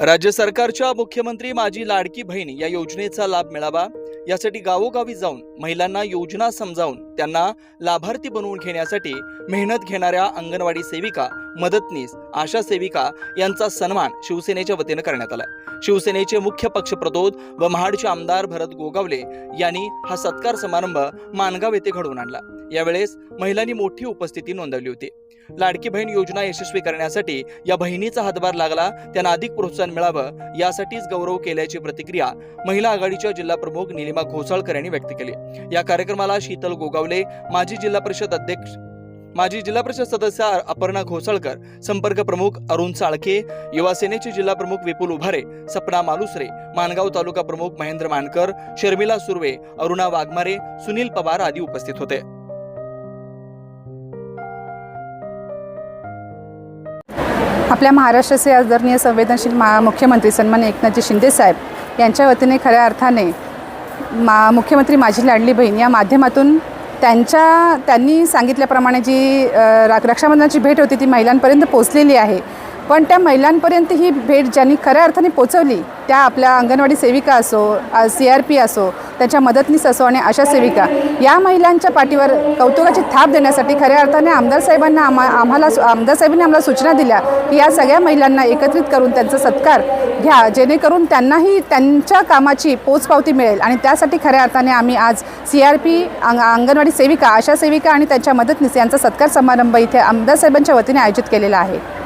राज्य सरकारच्या मुख्यमंत्री माझी लाडकी बहीण या योजनेचा लाभ मिळावा. यासाठी गावोगावी जाऊन महिलांना योजना समजावून त्यांना लाभार्थी बनवून घेण्यासाठी मेहनत घेणाऱ्या अंगणवाडी सेविका मदतनीस आशा सेविका यांचा सन्मान शिवसेनेच्या वतीनं करण्यात आला शिवसेनेचे मुख्य पक्षप्रतोद व महाडचे आमदार भरत गोगावले यांनी हा सत्कार समारंभ मानगाव येथे घडवून आणला. यावेळेस महिलांनी मोठी उपस्थिती नोंदवली होती. लाडकी बहीण योजना यशस्वी करण्यासाठी या बहिणीचा हातभार लागला त्यांना अधिक प्रोत्साहन मिळावं यासाठीच गौरव केल्याची प्रतिक्रिया महिला आघाडीच्या जिल्हा प्रमुख निलिमा घोसाळकर यांनी व्यक्त केली. या कार्यक्रमाला शीतल गोगावले माजी जिल्हा परिषद अध्यक्ष माजी जिल्हा परिषद सदस्य अपर्णा घोसाळकर संपर्क प्रमुख अरुण साळके युवा सेनेचे जिल्हा प्रमुख विपुल उभारे सपना मालुसरे मानगाव तालुका प्रमुख महेंद्र मानकर शर्मिला सुर्वे अरुणा वाघमारे सुनील पवार आदी उपस्थित होते. आपल्या महाराष्ट्राचे आदरणीय संवेदनशील मा मुख्यमंत्री सन्मान एकनाथजी शिंदेसाहेब यांच्या वतीने खऱ्या अर्थाने मा मुख्यमंत्री माझी लाडली बहीण या माध्यमातून त्यांच्या त्यांनी सांगितल्याप्रमाणे जी रा रक्षाबंधनाची भेट होती ती महिलांपर्यंत पोचलेली आहे. पण त्या महिलांपर्यंत ही भेट ज्यांनी खऱ्या अर्थाने पोचवली त्या आपल्या अंगणवाडी सेविका असो सी आर पी असो त्याच्या मदतनीस असो आणि अशा सेविका या महिलांच्या पाठीवर कौतुकाची थाप देण्यासाठी खऱ्या अर्थाने आमदार साहेबांना आम्हा आम्हाला आमदार साहेबांनी आम्हाला सूचना दिल्या की या सगळ्या महिलांना एकत्रित करून त्यांचा सत्कार घ्या जेणेकरून त्यांनाही त्यांच्या कामाची पोचपावती मिळेल आणि त्यासाठी खऱ्या अर्थाने आम्ही आज सी आर पी अंग अंगणवाडी सेविका आशा सेविका आणि त्यांच्या मदतनीस यांचा सत्कार समारंभ इथे आमदार साहेबांच्या वतीने आयोजित केलेला आहे.